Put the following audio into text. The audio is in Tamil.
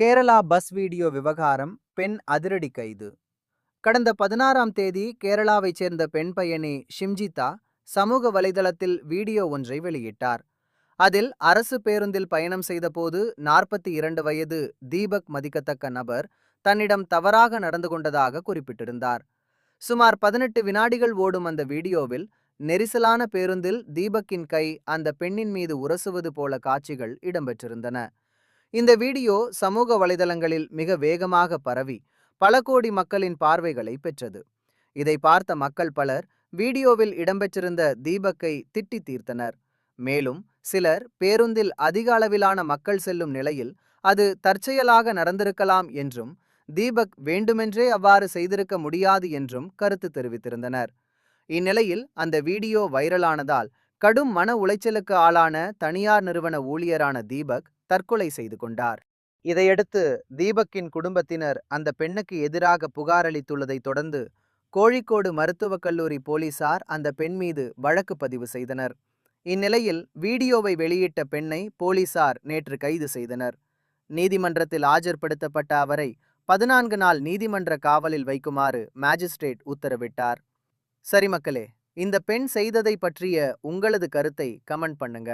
கேரளா பஸ் வீடியோ விவகாரம் பெண் அதிரடி கைது. கடந்த பதினாறாம் தேதி கேரளாவைச் சேர்ந்த பெண் பயணி ஷிம்ஜிதா சமூக வலைதளத்தில் வீடியோ ஒன்றை வெளியிட்டார். அதில் அரசு பேருந்தில் பயணம் செய்தபோது நாற்பத்தி இரண்டு வயது தீபக் மதிக்கத்தக்க நபர் தன்னிடம் தவறாக நடந்து கொண்டதாக குறிப்பிட்டிருந்தார். சுமார் பதினெட்டு வினாடிகள் ஓடும் அந்த வீடியோவில் நெரிசலான பேருந்தில் தீபக்கின் கை அந்த பெண்ணின் மீது உரசுவது போல காட்சிகள் இடம்பெற்றிருந்தன. இந்த வீடியோ சமூக வலைதளங்களில் மிக வேகமாக பரவி பல கோடி மக்களின் பார்வைகளை பெற்றது. இதை பார்த்த மக்கள் பலர் வீடியோவில் இடம்பெற்றிருந்த தீபக்கை திட்டி தீர்த்தனர். மேலும் சிலர் பேருந்தில் அதிக அளவிலான மக்கள் செல்லும் நிலையில் அது தற்செயலாக நடந்திருக்கலாம் என்றும் தீபக் வேண்டுமென்றே அவ்வாறு செய்திருக்க முடியாது என்றும் கருத்து தெரிவித்திருந்தனர். இந்நிலையில் அந்த வீடியோ வைரலானதால் கடும் மன உளைச்சலுக்கு ஆளான தனியார் நிறுவன ஊழியரான தீபக் தற்கொலை செய்து கொண்டார். இதையடுத்து தீபக்கின் குடும்பத்தினர் அந்த பெண்ணுக்கு எதிராக புகாரளித்துள்ளதை தொடர்ந்து கோழிக்கோடு மருத்துவக் கல்லூரி போலீசார் அந்த பெண் மீது வழக்கு பதிவு செய்தனர். இந்நிலையில் வீடியோவை வெளியிட்ட பெண்ணை போலீசார் நேற்று கைது செய்தனர். நீதிமன்றத்தில் ஆஜர்படுத்தப்பட்ட அவரை பதினான்கு நாள் நீதிமன்ற காவலில் வைக்குமாறு மேஜிஸ்ட்ரேட் உத்தரவிட்டார். சரி மக்களே இந்த பெண் செய்ததை பற்றிய உங்களது கருத்தை கமெண்ட் பண்ணுங்க.